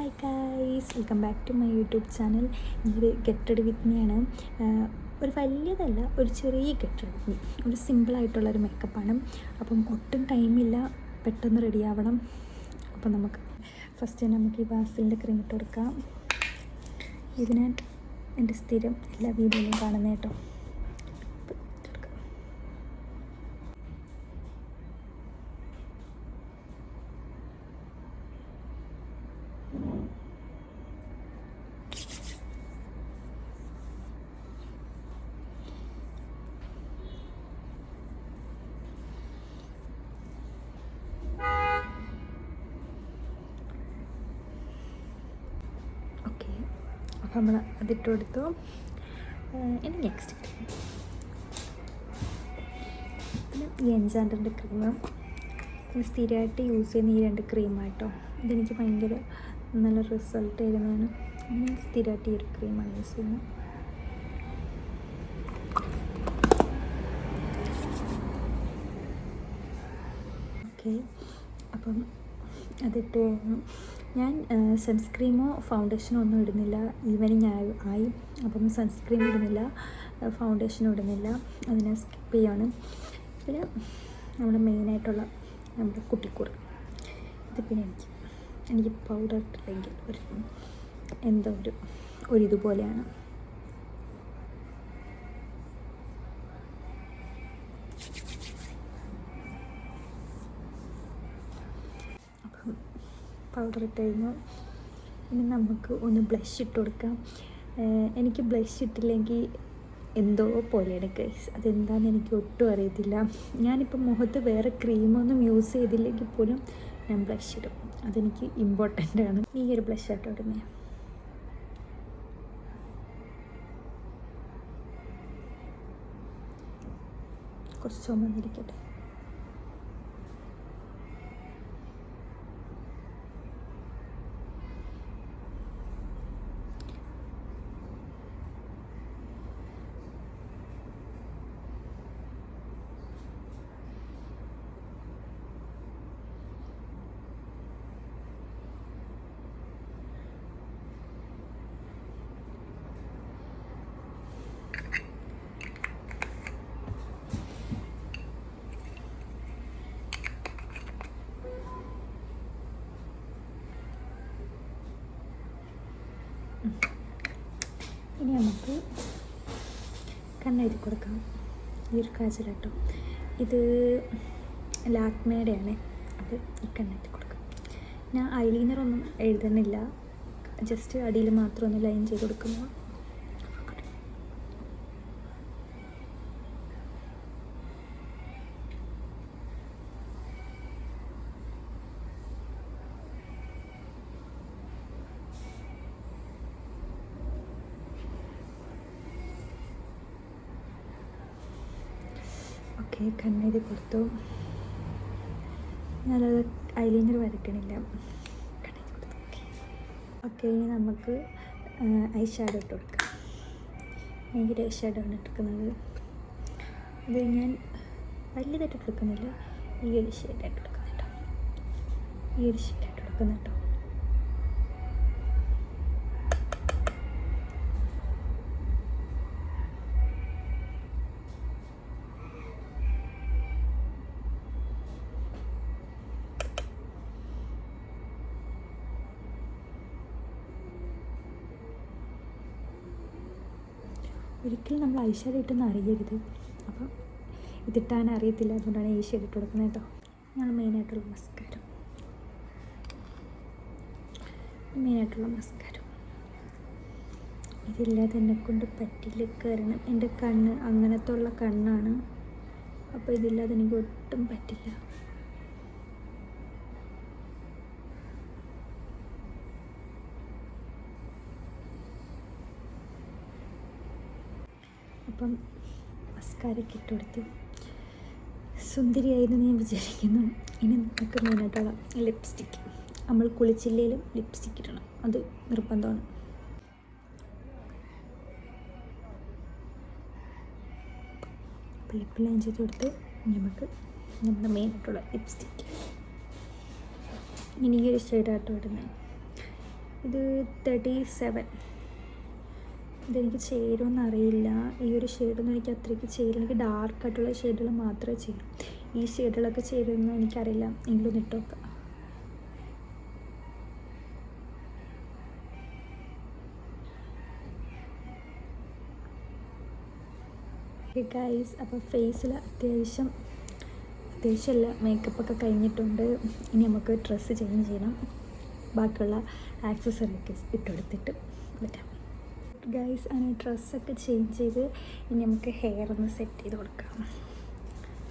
Hi guys welcome back to my YouTube channel ഇത് ഗെറ്റഡ് വിത്ത് മീയാണ് ഒരു വലിയതല്ല ഒരു ചെറിയ ഗെറ്റഡ് വിത്ത് മീ ഒരു സിമ്പിളായിട്ടുള്ളൊരു മേക്കപ്പാണ് അപ്പം ഒട്ടും ടൈമില്ല പെട്ടെന്ന് റെഡി ആവണം. അപ്പം നമുക്ക് ഫസ്റ്റ് നമുക്ക് ഈ വാസിലിന്റെ ക്രീം ഇട്ട് കൊടുക്കാം. ഇതിന് എന്റെ സ്ഥിരം എല്ലാ വീഡിയോയിലും കാണുന്ന കേട്ടോ അപ്പം ഇട്ടെടുക്കാം. ഓക്കെ അപ്പോൾ നമ്മൾ അതിട്ട് കൊടുത്തു ഇനി നെക്സ്റ്റ് പിന്നെ ഈ എൻജാൻഡറിന്റെ ക്രീം ഞാൻ സ്ഥിരമായിട്ട് യൂസ് ചെയ്യുന്ന ഈ രണ്ട് ക്രീമാട്ടോ ഇതെനിക്ക് ഭയങ്കര നല്ല റിസൾട്ട് തരുന്നതാണ്. ഞാൻ സ്ഥിരമായിട്ട് ഈ ഒരു ക്രീമാണ് യൂസ് ചെയ്യുന്നത്. ഓക്കെ അപ്പം അതിട്ട് കഴിഞ്ഞു. ഞാൻ സൺസ്ക്രീമോ ഫൗണ്ടേഷനോ ഒന്നും ഇടുന്നില്ല. ഈവനിങ് ആയി ആയി. അപ്പം സൺസ്ക്രീം ഇടുന്നില്ല. ഫൗണ്ടേഷനും ഇടുന്നില്ല. അതിനെ സ്കിപ്പ് ചെയ്യാണ്. പിന്നെ നമ്മുടെ മെയിനായിട്ടുള്ള നമ്മുടെ കുട്ടിക്കൂറ് ഇത് പിന്നെ എനിക്ക് എനിക്ക് പൗഡർ ഇട്ടില്ലെങ്കിൽ ഒരു എന്തോ ഒരു ഒരിതുപോലെയാണ് പൗഡർ ഇട്ട് കഴിഞ്ഞു. ഇനി നമുക്ക് ഒന്ന് ബ്ലഷ് ഇട്ട് കൊടുക്കാം. എനിക്ക് ബ്ലഷ് ഇട്ടില്ലെങ്കിൽ എന്തോ പോലെയാണ് ഗൈസ് അതെന്താണെന്ന് എനിക്ക് ഒട്ടും അറിയത്തില്ല. ഞാനിപ്പോൾ മുഖത്ത് വേറെ ക്രീമൊന്നും യൂസ് ചെയ്തില്ലെങ്കിൽ പോലും ഞാൻ ബ്ലഷ് ഇടും. അതെനിക്ക് ഇമ്പോർട്ടന്റ് ആണ്. ഈ ഒരു ബ്ലഷ് ആട്ടോ ഇടുന്നത് കുറച്ച് ചുമന്നിരിക്കട്ടെ ഇനി നമുക്ക് കണ്ണെഴുതി കൊടുക്കാം. ഈ ഒരു കാജലാട്ടോ. ഇത് ലാക്മേടെയാണ്. അത് ഈ കണ്ണെഴുതി കൊടുക്കാം. ഞാൻ ഐലൈനറൊന്നും എഴുതണില്ല ജസ്റ്റ് അടിയിൽ മാത്രം ഒന്ന് ലൈൻ ചെയ്ത് കൊടുക്കുന്നു ഓക്കെ കണ്ണെഴുതി കൊടുത്തു. ഞാനത് ഐലൈനർ വരയ്ക്കണില്ല. കണ്ണെഴുതി കൊടുത്തു. ഓക്കെ ഇനി നമുക്ക് ഐ ഷാഡോ ഇട്ട് കൊടുക്കാം. ഭയങ്കര ഐ ഷാഡോ ആണ് എടുക്കുന്നത്. അത് ഞാൻ വലിയതായിട്ട് എടുക്കുന്നില്ല. ഈ ഒരു ഷെയ്ഡായിട്ട് എടുക്കുന്നുണ്ടോ. ഈ ഒരു ഷെയ്ഡായിട്ട് എടുക്കുന്ന ഒരിക്കലും നമ്മൾ ഐശ്വര്യം ഇട്ടെന്ന് അറിയരുത്. അപ്പം ഇതിട്ടാൻ അറിയത്തില്ല. അതുകൊണ്ടാണ് ഷെയ്ഡ് ഇട്ട് കൊടുക്കുന്നത് കേട്ടോ. ഞങ്ങൾ മെയിനായിട്ടുള്ള നമസ്കാരം മെയിനായിട്ടുള്ള നമസ്കാരം ഇതില്ലാതെ എന്നെ കൊണ്ട് പറ്റില്ല. കാരണം എന്റെ കണ്ണ് അങ്ങനത്തെ ഉള്ള കണ്ണാണ്. അപ്പോൾ ഇതില്ലാതെ എനിക്ക് ഒട്ടും പറ്റില്ല. അപ്പം മസ്കാരൊക്കെ ഇട്ട് കൊടുത്തു സുന്ദരിയായിരുന്നു ഞാൻ വിചാരിക്കുന്നു. ഇനി നമുക്ക് മെയിനായിട്ടുള്ള ലിപ്സ്റ്റിക്ക് നമ്മൾ കുളിച്ചില്ലേലും ലിപ്സ്റ്റിക്ക് ഇടണം. അത് നിർബന്ധമാണ്. ലിപ്പ് ലൈൻ ചെയ്ത് കൊടുത്ത് നമുക്ക് നമ്മുടെ മെയിനായിട്ടുള്ള ലിപ്സ്റ്റിക്ക് ഒരു ഷെയ്ഡായിട്ട് വരുന്നത് ഇത് തേർട്ടി സെവൻ ഇതെനിക്ക് ചേരുമെന്ന് അറിയില്ല ഈ ഒരു ഷെയ്ഡൊന്നും എനിക്ക് അത്രയ്ക്ക് ചേരും എനിക്ക് ഡാർക്കായിട്ടുള്ള ഷെയ്ഡുകൾ മാത്രമേ ചേരും. ഈ ഷെയ്ഡുകളൊക്കെ ചേരുമെന്ന് എനിക്കറിയില്ല. എങ്കിലും ഒന്ന് ഇട്ട് നോക്കാം. ഗൈസ് അപ്പോൾ ഫേസിൽ അത്യാവശ്യം അത്യാവശ്യമല്ല മേക്കപ്പൊക്കെ കഴിഞ്ഞിട്ടുണ്ട്. ഇനി നമുക്ക് ഡ്രസ്സ് ചേഞ്ച് ചെയ്യണം. ബാക്കിയുള്ള ആക്സസറിയൊക്കെ ഇട്ടെടുത്തിട്ട് വരാം. ഗൈസ് അങ്ങനെ ഡ്രസ്സൊക്കെ ചേഞ്ച് ചെയ്ത് ഇനി നമുക്ക് ഹെയർ ഒന്ന് സെറ്റ് ചെയ്ത് കൊടുക്കാം.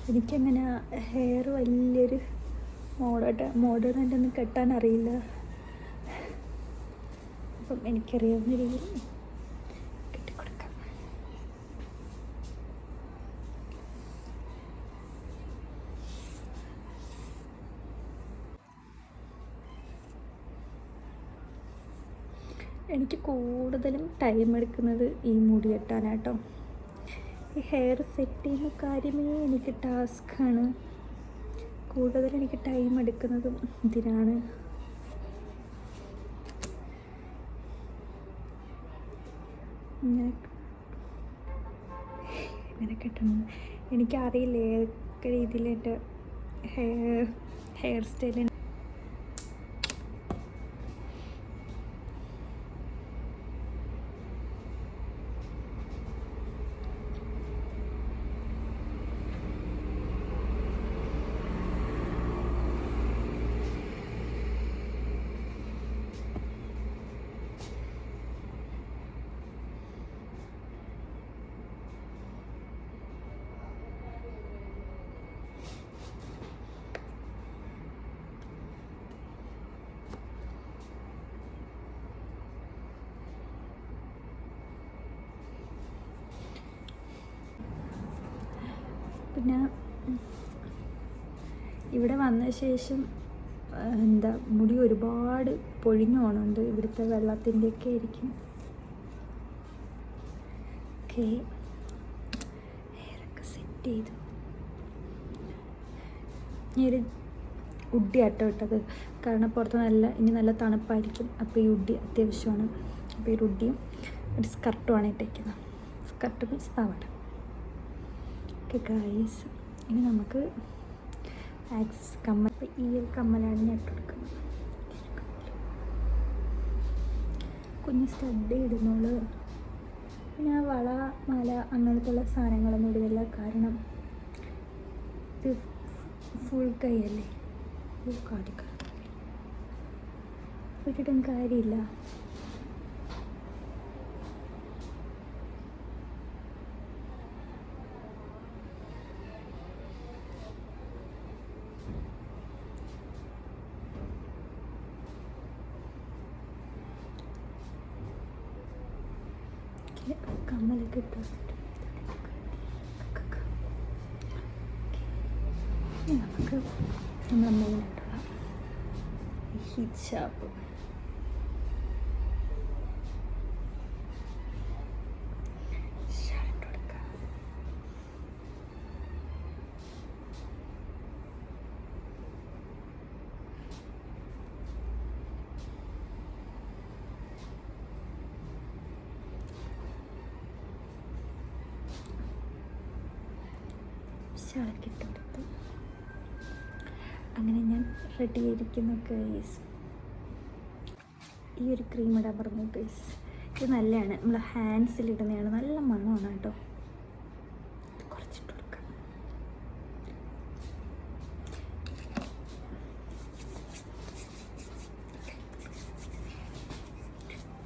എനിക്കങ്ങനെ ഹെയർ വലിയൊരു മോഡേൺ ആയിട്ടൊന്നും കെട്ടാൻ അറിയില്ല. അപ്പം എനിക്കറിയാവുന്ന രീതിയിൽ എനിക്ക് കൂടുതലും ടൈം എടുക്കുന്നത് ഈ മുടി കെട്ടാനാട്ടോ ഈ ഹെയർ സെറ്റ് ചെയ്യുന്ന കാര്യമേ എനിക്ക് ടാസ്ക്കാണ് കൂടുതൽ എനിക്ക് ടൈം എടുക്കുന്നതും ഇതിനാണ്. ഇങ്ങനെ കെട്ടണം എനിക്കറിയില്ല ഏതൊക്കെ രീതിയിൽ എന്റെ ഹെയർ ഹെയർ സ്റ്റൈൽ പിന്നെ ഇവിടെ വന്ന ശേഷം എന്താ മുടി ഒരുപാട് പൊഴിഞ്ഞു പോകണുണ്ട് ഇവിടുത്തെ വെള്ളത്തിന്റെയൊക്കെ ആയിരിക്കും. ഓക്കെ. ഹെയറൊക്കെ സെറ്റ് ചെയ്തു. ഈ ഒരു ആട്ടോ ഇട്ടത് കാരണം പുറത്ത് നല്ല ഇനി നല്ല തണുപ്പായിരിക്കും. അപ്പോൾ ഈ ഉഡി അത്യാവശ്യമാണ്. അപ്പോൾ ഈ ഉഡിയും ഒരു സ്കർട്ടുമാണ് ഇട്ടേക്കുന്നത്. സ്കർട്ട് മീൻസ് പാവാട ഓക്കെ ഗൈസ് ഇനി നമുക്ക് ആക്സ് കമ്മൽ ഈ ഒരു കമ്മലാണ് ഞാൻ ഇട്ടെടുക്കുന്നത് കുഞ്ഞ് സ്റ്റഡ് ഇടുന്നോൾ. പിന്നെ വള മാല അങ്ങനത്തെ ഉള്ള സാധനങ്ങളൊന്നും ഇടുന്നില്ല. കാരണം ഇത് ഫുൾ കൈയല്ലേ? കാടിക്ക ഒരിടം കാര്യമില്ല. ഓക്കെ കമ്മലൊക്കെ ഇട്ട് നമുക്ക് നമ്മുടെ മെയിനായിട്ടുള്ള ഇട്ട് കൊടുത്തു അങ്ങനെ ഞാൻ റെഡി ആയിരിക്കുന്നു കേസ് ഈ ഒരു ക്രീം ഇടാൻ പറഞ്ഞു കേസ് ഇത് നല്ലതാണ് നമ്മൾ ഹാൻഡ്സിൽ ഇടുന്നതാണ്. നല്ല മണമാണ് കേട്ടോ. കുറച്ചിട്ട് കൊടുക്കാം.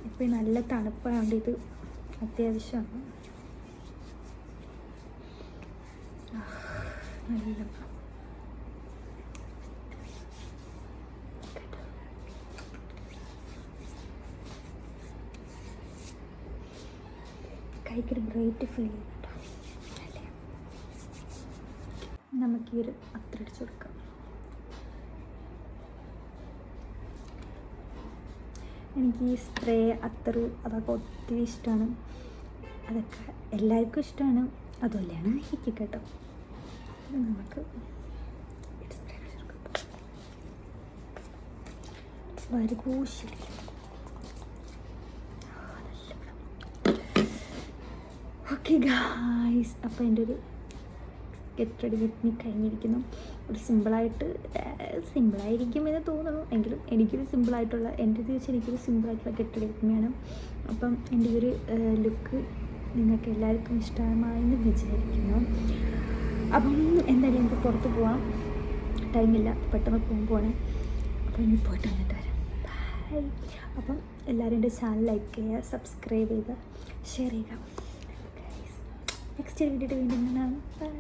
ഇപ്പോൾ നല്ല തണുപ്പായതുകൊണ്ട് ഇത് അത്യാവശ്യമാണ്. നല്ല. കൈക്കൊരു ബ്രൈറ്റ് ഫീൽ ചെയ്യുന്നുണ്ടോ? നമുക്ക് ഈ ഒരു അത്ര അടിച്ചു കൊടുക്കാം. എനിക്ക് ഈ സ്പ്രേ അത്ര അതൊക്കെ ഒത്തിരി ഇഷ്ടമാണ്. അതൊക്കെ എല്ലാവർക്കും ഇഷ്ടമാണ്. അതുപോലെയാണ് എനിക്ക് കേട്ടോ. നമുക്ക് ഓക്കെ ഗായ്സ് അപ്പോൾ എന്റെ ഒരു ഗെറ്റ് റെഡി വിത്ത് കഴിഞ്ഞിരിക്കുന്നു. ഒരു സിമ്പിളായിട്ട് സിമ്പിളായിരിക്കും എന്ന് തോന്നുന്നു. എങ്കിലും എനിക്കൊരു സിമ്പിളായിട്ടുള്ള എന്റെ ഇത് വെച്ച് എനിക്കൊരു സിമ്പിളായിട്ടുള്ള ഗെറ്റ് റെഡി വിത്ത് മീയാണ് അപ്പം എന്റെ ഒരു ലുക്ക് നിങ്ങൾക്ക് എല്ലാവർക്കും ഇഷ്ടമായെന്ന് വിചാരിക്കുന്നു. അപ്പം എന്തായാലും എനിക്ക് പുറത്ത് പോവാം. ടൈമില്ല. പെട്ടെന്ന് പോകുമ്പോൾ പോകണേ അപ്പം ഇനി പോയിട്ട് വന്നിട്ട് വരാം. ബൈ അപ്പം എല്ലാവരും എന്റെ ചാനൽ ലൈക്ക് ചെയ്യുക സബ്സ്ക്രൈബ് ചെയ്യുക ഷെയർ ചെയ്യുക. നെക്സ്റ്റ് വീഡിയോ വീണ്ടും കാണാം. ബൈ